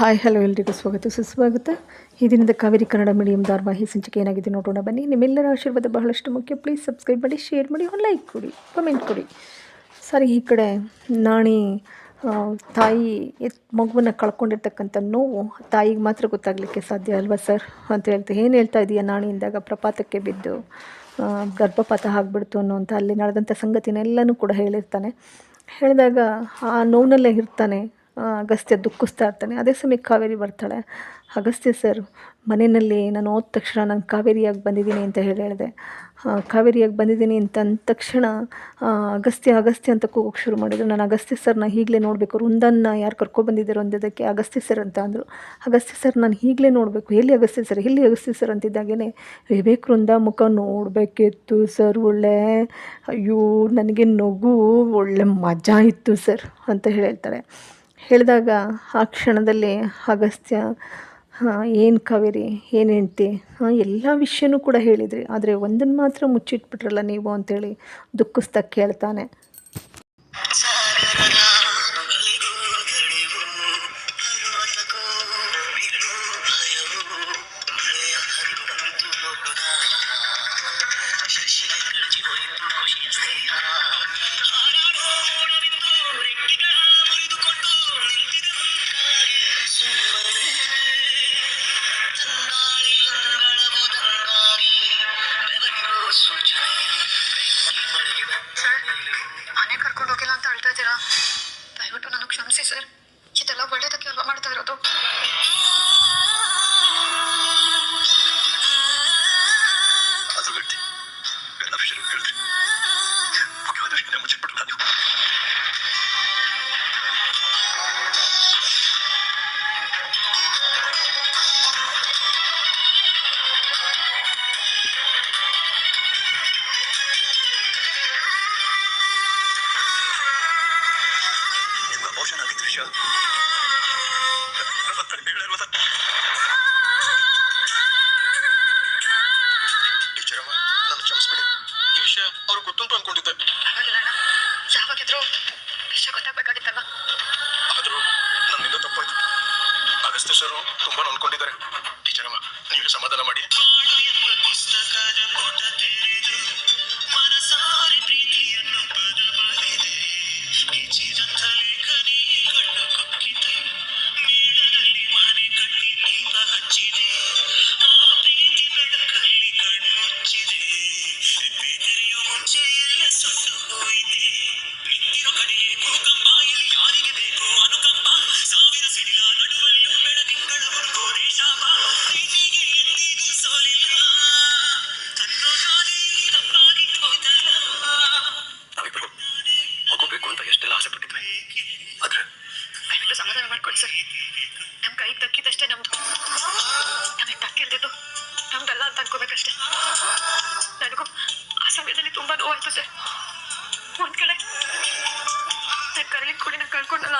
Hi, hello ಎಲ್ರಿಗೂ ಸ್ವಾಗತ, ಸುಸ್ವಾಗತ. ಈ ದಿನದ ಕಾವೇರಿ ಕನ್ನಡ ಮೀಡಿಯಂ ಧಾರವಾಹಿ ಸಂಚಿಕೆ ಏನಾಗಿದೆ ನೋಡೋಣ ಬನ್ನಿ. ನಿಮ್ಮೆಲ್ಲರ ಆಶೀರ್ವಾದ ಬಹಳಷ್ಟು ಮುಖ್ಯ. ಪ್ಲೀಸ್ ಸಬ್ಸ್ಕ್ರೈಬ್ ಮಾಡಿ ಶೇರ್ ಮಾಡಿ ಲೈಕ್ ಕೊಡಿ ಕಮೆಂಟ್ ಕೊಡಿ. ಸರಿ, ಈ ಕಡೆ ನಾಣಿ ತಾಯಿ ಎತ್, ಮಗುವನ್ನು ಕಳ್ಕೊಂಡಿರ್ತಕ್ಕಂಥ ನೋವು ತಾಯಿಗೆ ಮಾತ್ರ ಗೊತ್ತಾಗಲಿಕ್ಕೆ ಸಾಧ್ಯ ಅಲ್ವಾ ಸರ್? ಅಂತ ಹೇಳ್ತಾ, ಏನು ಹೇಳ್ತಾ ಇದೆಯಾ ನಾಣಿಯಿಂದಾಗ ಪ್ರಪಾತಕ್ಕೆ ಬಿದ್ದು ಗರ್ಭಪಾತ ಆಗಿಬಿಡ್ತು ಅನ್ನೋಂಥ ಅಲ್ಲಿ ನಡೆದಂಥ ಸಂಗತಿನೆಲ್ಲನೂ ಕೂಡ ಹೇಳಿರ್ತಾನೆ. ಹೇಳಿದಾಗ ಆ ನೋವಿನಲ್ಲೇ ಇರ್ತಾನೆ. ಅಗಸ್ತ್ಯ ದುಃಖಿಸ್ತಾ ಇರ್ತಾನೆ. ಅದೇ ಸಮಯಕ್ಕೆ ಕಾವೇರಿ ಬರ್ತಾಳೆ. ಅಗಸ್ತ್ಯ ಸರ್ ಮನೆಯಲ್ಲಿ ನಾನು ಹೋದ ತಕ್ಷಣ ನಾನು ಕಾವೇರಿಯಾಗಿ ಬಂದಿದ್ದೀನಿ ಅಂತ ಹೇಳಿ ಹೇಳಿದೆ. ಕಾವೇರಿಯಾಗಿ ಬಂದಿದ್ದೀನಿ ಅಂತ ಅಂದ ತಕ್ಷಣ ಅಗಸ್ತ್ಯ ಅಗಸ್ತ್ಯ ಅಂತ ಕೂಗೋಕೆ ಶುರು ಮಾಡಿದ್ರು. ನಾನು ಅಗಸ್ತ್ಯ ಸರ್ನ ಈಗಲೇ ನೋಡಬೇಕು. ವೃಂದನ್ನ ಯಾರು ಕರ್ಕೊಬಂದಿದ್ದಾರೋ ಅಂದಿದ್ದಕ್ಕೆ ಅಗಸ್ತ್ಯ ಸರ್ ಅಂತ ಅಂದರು. ಅಗಸ್ತ್ಯ ಸರ್ ನಾನು ಈಗಲೇ ನೋಡಬೇಕು. ಎಲ್ಲಿ ಅಗಸ್ತ್ಯ ಸರ್ ಎಲ್ಲಿ ಅಗಸ್ತ್ಯ ಸರ್ ಅಂತಿದ್ದಾಗೇ ವಿವೇಕ್ ವೃಂದ ಮುಖ ನೋಡಬೇಕಿತ್ತು ಸರ್ ಒಳ್ಳೆ, ಅಯ್ಯೋ, ನನಗೆ ನಗು, ಒಳ್ಳೆ ಮಜಾ ಇತ್ತು ಸರ್ ಅಂತ ಹೇಳ್ತಾರೆ. ಹೇಳಿದಾಗ ಆ ಕ್ಷಣದಲ್ಲಿ, ಅಗಸ್ತ್ಯ ಏನು ಕಾವೇರಿ, ಏನು ಹೆಂಡ್ತಿ? ಎಲ್ಲ ವಿಷಯನೂ ಕೂಡ ಹೇಳಿದ್ರಿ. ಆದರೆ ಒಂದನ್ನು ಮಾತ್ರ ಮುಚ್ಚಿಟ್ಬಿಟ್ರಲ್ಲ ನೀವು ಅಂತೇಳಿ ದುಃಖಿಸ್ತಾ ಕೇಳ್ತಾನೆ.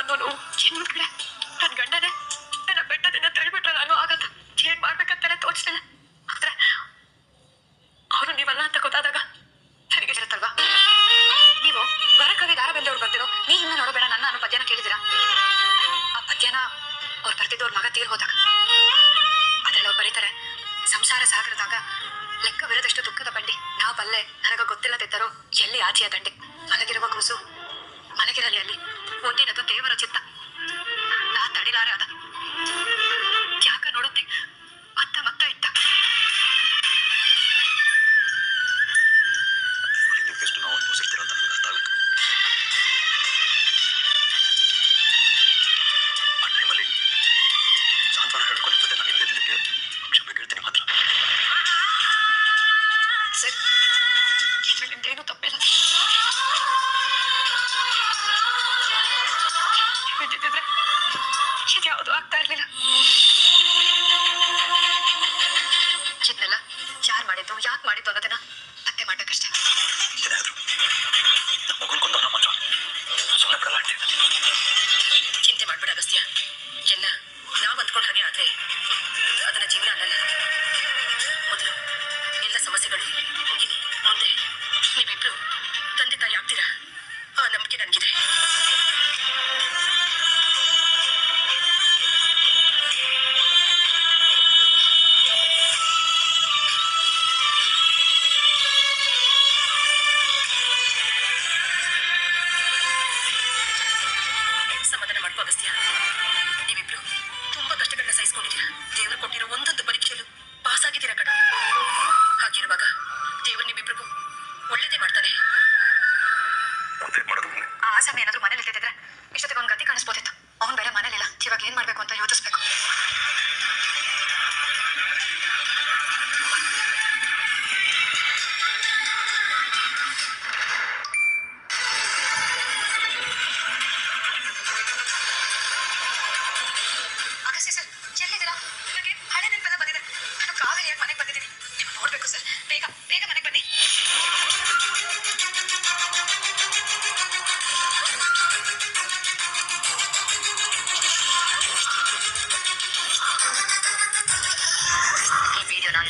ಕಳ್ಕೊಂಡಲ್ಲ ಅನ್ನೋ ನೋವು ಇನ್ನೊಂದ್ ಕಡೆ ನನ್ನ ಗಂಡನೇ, ನನ್ನ ಬೆಟ್ಟದಿಂದ ತಳ್ಬಿಟ್ರಲ್ಲ ನಾನು ಆಗತ್ತ ಏನ್ ಮಾಡ್ಬೇಕಂತಾನೆ ತೋಚ್ತಿಲ್ಲ. ಆದ್ರೆ ಅವರು ನೀವಲ್ಲ ಅಂತ ಗೊತ್ತಾದಾಗ ನನಗಿರುತ್ತಲ್ವಾ ನೀವು ವರಕವಿ ದಾರ ಬೆಂದವ್ರು ಬರ್ತಿರೋ ನೀ ಇನ್ನ ನೋಡಬೇಡ, ನನ್ನ ಅನ್ನೋ ಪದ್ಯನ ಕೇಳಿದಿರಾ ಆ ಪದ್ಯನ ಅವ್ರು ಬರ್ತಿದ್ದವ್ರ ಮಗ ತೀರ್ ಹೋದಾಗ. ಅದ್ರಲ್ಲಿ ಅವ್ರು ಬರೀತಾರೆ, ಸಂಸಾರ ಸಾಗರದಾಗ ಲೆಕ್ಕ ಲೆಕ್ಕವಿರದಷ್ಟು ದುಃಖದ ಬಂಡಿ. ನಾವು ಬಲ್ಲೆ, ನನಗ ಗೊತ್ತಿಲ್ಲದಿದ್ದರೂ ಎಲ್ಲಿ ಆಚೆಯ ದಂಡೆ? ಮಲಗಿರುವ ಕೂಸು ಮಲಗಿರಲಿ ಅಲ್ಲಿ. ಮುಂದಿನದು ದೇವರ ಚಿತ್ತ ನಾ ತಡಿಲಾರೆ ಅದ ಮಾಡಿದ್ದು ಯಾಕೆ ಮಾಡಿದ್ದು ಅಗತ್ಯನ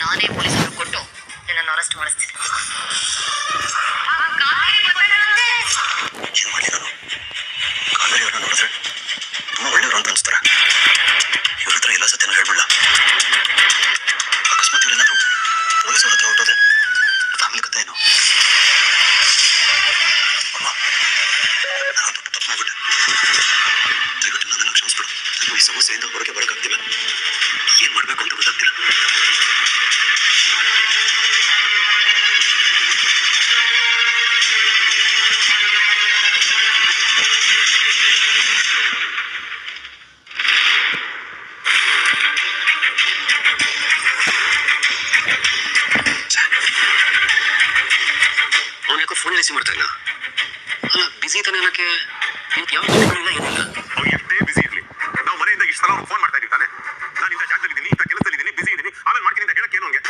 ನಾನೇ ಪೊಲೀಸರು ಕೊಟ್ಟು ನಿನ್ನನ್ನು ಅರೆಸ್ಟ್ ಮಾಡಿಸ್ತೀನಿ. ಏನ್? ಮಾಡ್ಲಿ ರಿಸೀವ್ ಮಾಡ್ತಾ ಇಲ್ಲ. ಅಲ್ಲ ಬಿಸಿ ಇದ್ದಾನೆ ಅನ್ನಕ್ಕೆ ಇವತ್ತು ಯಾವ ಫೋನ್ಗಳಿಲ್ಲ ಏನಿಲ್ಲ. ಅವ್ರು ಎಷ್ಟೇ ಬಿಸಿ ಇರಲಿ. ನಾವು ಮನೆಯಿಂದ ಇಷ್ಟು ಸಲ ಫೋನ್ ಮಾಡ್ತಾ ಇದೀವಿ ತಾನೆ. ನಾನು ಇಂಥ ಜಾಗದಲ್ಲಿದ್ದೀನಿ ಇಂಥ ಕೆಲಸದಲ್ಲಿದ್ದೀನಿ ಬಿಸಿ ಇದ್ದೀನಿ ಆಮೇಲೆ ಮಾಡ್ತೀನಿ ಅಂತ ಹೇಳಕ್ಕೆ ಏನು ಹಂಗೆ?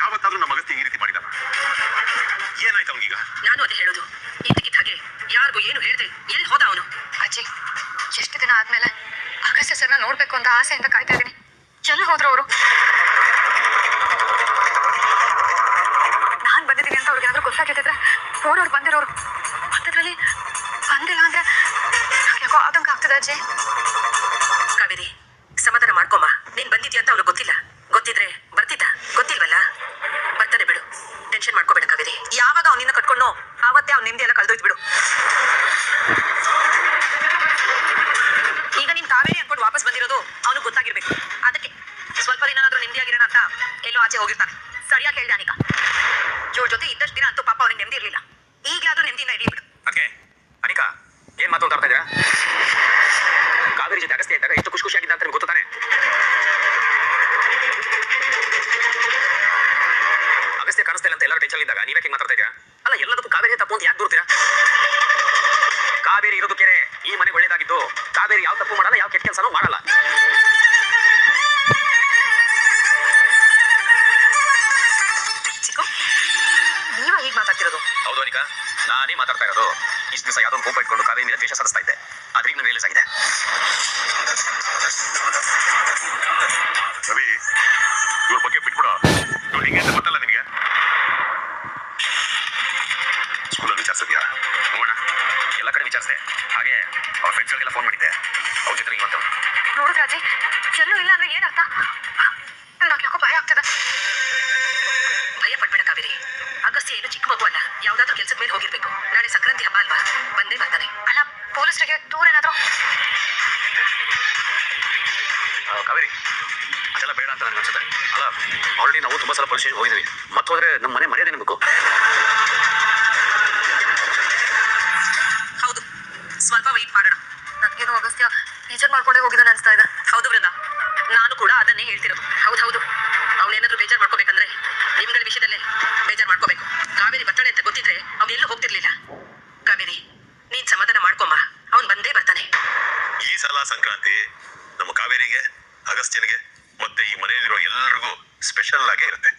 ಯಾವತ್ತಾದ್ರೂ ನಮ್ಮ ಅಗತ್ಯ ಈ ರೀತಿ ಮಾಡಿದ? ಏನಾಯ್ತು ಅವ್ನಿಗೀಗ? ನಾನು ಅದೇ ಹೇಳೋದು. ಇದಕ್ಕಿದ್ದ ಹಾಗೆ ಯಾರಿಗೂ ಏನು ಹೇಳ್ದೆ ಎಲ್ಲಿ ಹೋದ ಅವನು? ಅಜ್ಜಿ ಎಷ್ಟು ದಿನ ಆದ್ಮೇಲೆ ಅಗಸ್ತ್ಯ ಸರ್ನ ನೋಡ್ಬೇಕು ಅಂತ ಆಸೆಯಿಂದ ಕಾಯ್ತಾ ಇದ್ದೀನಿ. ಎಲ್ಲಿ ಹೋದ್ರು ಅವರು ನಾನ್ ಬಂದಿದ್ದೀನಿ ಅಂತ ಅವ್ರಿಗೆ ಏನಾದ್ರು ಗೊತ್ತಾಗಿದ್ದಿದ್ರೆ ಫೋನ್ ಅವ್ರು ಬಂದಿರೋರು. ಮತ್ತದ್ರಲ್ಲಿ ಬಂದಿಲ್ಲ ಅಂದ್ರೆ ನಂಗ್ ಯಾಕೋ ಆತಂಕ ಆಗ್ತದೆ ಅಜ್ಜಿ. ಕಾವೇರಿ ನಾನೇ ಮಾತಾಡ್ತಾ ಇರೋದು. ಇಷ್ಟು ದಿವಸ ಯಾವ್ದೊಂದು ಕೋಪ ಇಟ್ಕೊಂಡು ಕಾವೇರಿ ಮೇಲೆ ದ್ವೇಷ ಸಾಧಿಸ್ತಾ ಇದ್ದೆ. ಅದ್ರಿಗೆ ನಾನು ರಿಯಲೈಸ್ ಆಗಿದೆ ರವಿ ಇವ್ರ ಬಗ್ಗೆ ಬಿಟ್ಬಿಡ. ಇವ್ರು ಹಿಂಗೆ ಅಂತ ಗೊತ್ತಲ್ಲ ನಿನಗೆ? ಸ್ಕೂಲಲ್ಲಿ ವಿಚಾರಿಸಿದ್ಯಾ? ನೋಡೋಣ. ಎಲ್ಲ ಕಡೆ ವಿಚಾರಿಸಿದೆ. ಹಾಗೆ ಅವ್ರ ಫ್ರೆಂಡ್ಸ್ಗಳಿಗೆಲ್ಲ ಫೋನ್ ಮಾಡಿದ್ದೆ. ಅವ್ರ ಜೊತೆ ಇವತ್ತು ನೋಡಿದ್ರೆ ಅಜ್ಜಿ ಎಲ್ಲೂ ಇಲ್ಲ ಅಂದ್ರೆ ಏನರ್ಥ ನಂಗೆ ಯಾಕೋ ಭಯ ಆಗ್ತದೆ ಭಯ ಪಡ್ಬೇಡ ಕಾವೇರಿ ಅಗಸ್ತ್ಯ ಏನು ಚಿಕ್ಕ ಮಗು ಅಲ್ಲ ಯಾವ್ದಾದ್ರು ಕೆಲ್ಸದ ಮೇಲೆ ಹೋಗಿರ್ಬೇಕು ನಾಳೆ ಸಂಕ್ರಾಂತಿ ಹಬ್ಬ ಅಲ್ವಾ ಬಂದೇ ಬರ್ತಾನೆ ಅಲ್ಲ ಪೊಲೀಸರಿಗೆ ಟೂರ್ ಏನಾದರೂ? ಕಾವೇರಿ ಅದೆಲ್ಲ ಬೇಡ ಅಂತ ನನಗೆ ಅನ್ಸುತ್ತೆ. ಅಲ್ಲ ಆಲ್ರೆಡಿ ನಾವು ತುಂಬಾ ಸಲ ಪೊಲೀಸ್ ಸ್ಟೇಷನ್ ಹೋಗಿದ್ದೀವಿ ಮತ್ತೆ ಹೋದ್ರೆ ನಮ್ಮ ಮನೆ ಮರ್ಯಾದೆ ನಿಮಗೂ? ಹೌದು. ಸ್ವಲ್ಪ ವೈಟ್ ಮಾಡೋಣ. ನನಗೇನು ಅಗಸ್ತ್ಯ ಟೀಚರ್ ಮಾಡ್ಕೊಂಡೇ ಹೋಗಿದ್ದಾನೆ ಅನಿಸ್ತಾ ಇದೆ. ಹೌದು ವೃಂದ. ನಾನು ಕೂಡ ಅದನ್ನೇ ಹೇಳ್ತಿರೋದು. ಹೌದು ಹೌದು. ಅವನೇನಾದರೂ ಬೇಜಾರು ಮಾಡ್ಕೋಬೇಕಂದ್ರೆ ನಿಮ್ಗಳ ವಿಷಯದಲ್ಲೇ ಬೇಜಾರು ಮಾಡ್ಕೋಬೇಕು. ಕಾವೇರಿ ಬರ್ತಾಳೆ ಅಂತ ಗೊತ್ತಿದ್ರೆ ಅವನೆಲ್ಲೂ ಎಲ್ಲೂ ಹೋಗ್ತಿರ್ಲಿಲ್ಲ ಕಾವೇರಿ ನೀನ್ ಸಮಾಧಾನ ಮಾಡ್ಕೊಮ್ಮ ಅವ್ನು ಬಂದೇ ಬರ್ತಾನೆ ಸಲ ಸಂಕ್ರಾಂತಿ ನಮ್ಮ ಕಾವೇರಿಗೆ ಅಗಸ್ತ್ಯನಿಗೆ ಮತ್ತೆ ಈ ಮನೆಯಲ್ಲಿರೋ ಎಲ್ಲರಿಗೂ ಸ್ಪೆಷಲ್ ಆಗೇ ಇರುತ್ತೆ.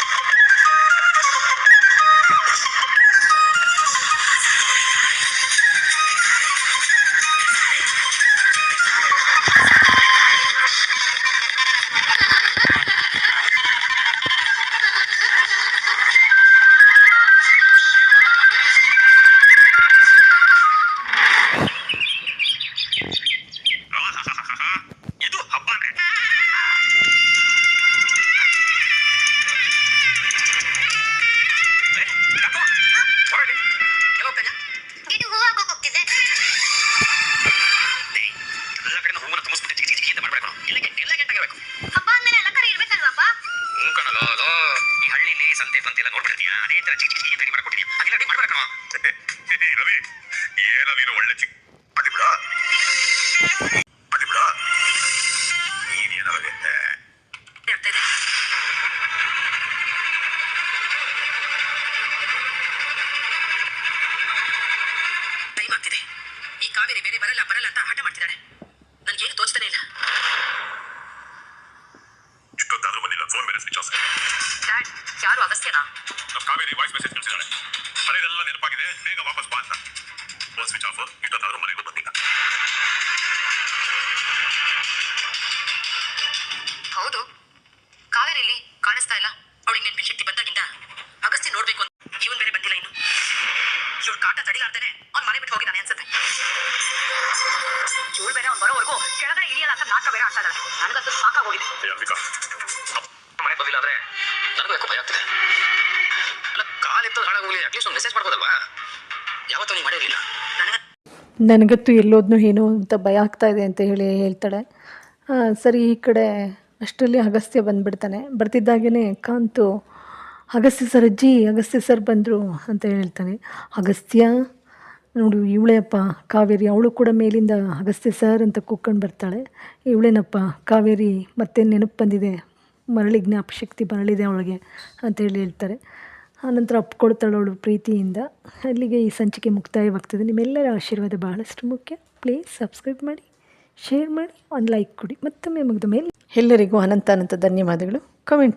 ಬರಲ್ಲ ಅಂತ ಹಠ ಮಾಡ್ತಿದ್ದಾಳೆ. ನನ್ಗೇನು ತೋಚ್ತಾನೆ ಇಲ್ಲ. ಇಷ್ಟೊತ್ತಾದ್ರೂ ಬಂದಿಲ್ಲ. ಫೋನ್ ಬೇರೆ ಸ್ವಿಚ್ ಆಫ್ ಡ್ಯಾಡ್ ಯಾರು ಅಗಸ್ತ್ಯನಾ ನಮ್ಮ ಕಾವೇರಿ ವಾಯ್ಸ್ ಮೆಸೇಜ್ ಕಳಿಸಿದಾಳೆ ಹಳೆದೆಲ್ಲ ನೆನಪಾಗಿದೆ. ಬೇಗ ವಾಪಸ್ ಬಾ ಅಂತ. ಫೋನ್ ಸ್ವಿಚ್ ಆಫ್ ಇಷ್ಟೊತ್ತಾದ್ರೂ ಕಾಲಿತ್ತು ಹಾಳಾಗೋಗ್ಲಿ ನನಗಂತೂ ಎಲ್ಲೋದ್ನು ಏನೋ ಅಂತ ಭಯ ಆಗ್ತಾ ಇದೆ ಅಂತ ಹೇಳಿ ಹೇಳ್ತಾಳೆ. ಸರಿ, ಈ ಕಡೆ ಅಷ್ಟರಲ್ಲಿ ಅಗಸ್ತ್ಯ ಬಂದುಬಿಡ್ತಾನೆ. ಬರ್ತಿದ್ದಾಗೇ ಕಾಂತು, ಅಗಸ್ತ್ಯ ಸರ್, ಅಜ್ಜಿ, ಅಗಸ್ತ್ಯ ಸರ್ ಬಂದರು ಅಂತ ಹೇಳ್ತಾನೆ. ಅಗಸ್ತ್ಯ, ನೋಡು ಇವಳೇಪ್ಪ ಕಾವೇರಿ, ಅವಳು ಕೂಡ ಮೇಲಿಂದ ಅಗಸ್ತ್ಯ ಸರ್ ಅಂತ ಕೂಕ್ಕೊಂಡು ಬರ್ತಾಳೆ. ಇವಳೇನಪ್ಪ, ಕಾವೇರಿ ಮತ್ತೆ ನೆನಪು ಬಂದಿದೆ. ಮರಳಿ ಜ್ಞಾಪಶಕ್ತಿ ಮರಳಿದೆ ಅವಳಿಗೆ ಅಂತ ಹೇಳಿ ಹೇಳ್ತಾರೆ. ಆನಂತರ ಅಪ್ಕೊಳ್ತಾಳೆ ಅವಳು ಪ್ರೀತಿಯಿಂದ. ಅಲ್ಲಿಗೆ ಈ ಸಂಚಿಕೆ ಮುಕ್ತಾಯವಾಗ್ತದೆ. ನಿಮ್ಮೆಲ್ಲರ ಆಶೀರ್ವಾದ ಬಹಳಷ್ಟು ಮುಖ್ಯ. ಪ್ಲೀಸ್ ಸಬ್ಸ್ಕ್ರೈಬ್ ಮಾಡಿ ಶೇರ್ ಮಾಡಿ, ಒಂದು ಲೈಕ್ ಕೊಡಿ. ಮತ್ತೊಮ್ಮೆ ಮುಗಿದ ಮೇಲೆ ಎಲ್ಲರಿಗೂ ಅನಂತ ಅನಂತ ಧನ್ಯವಾದಗಳು. ಕಮೆಂಟ್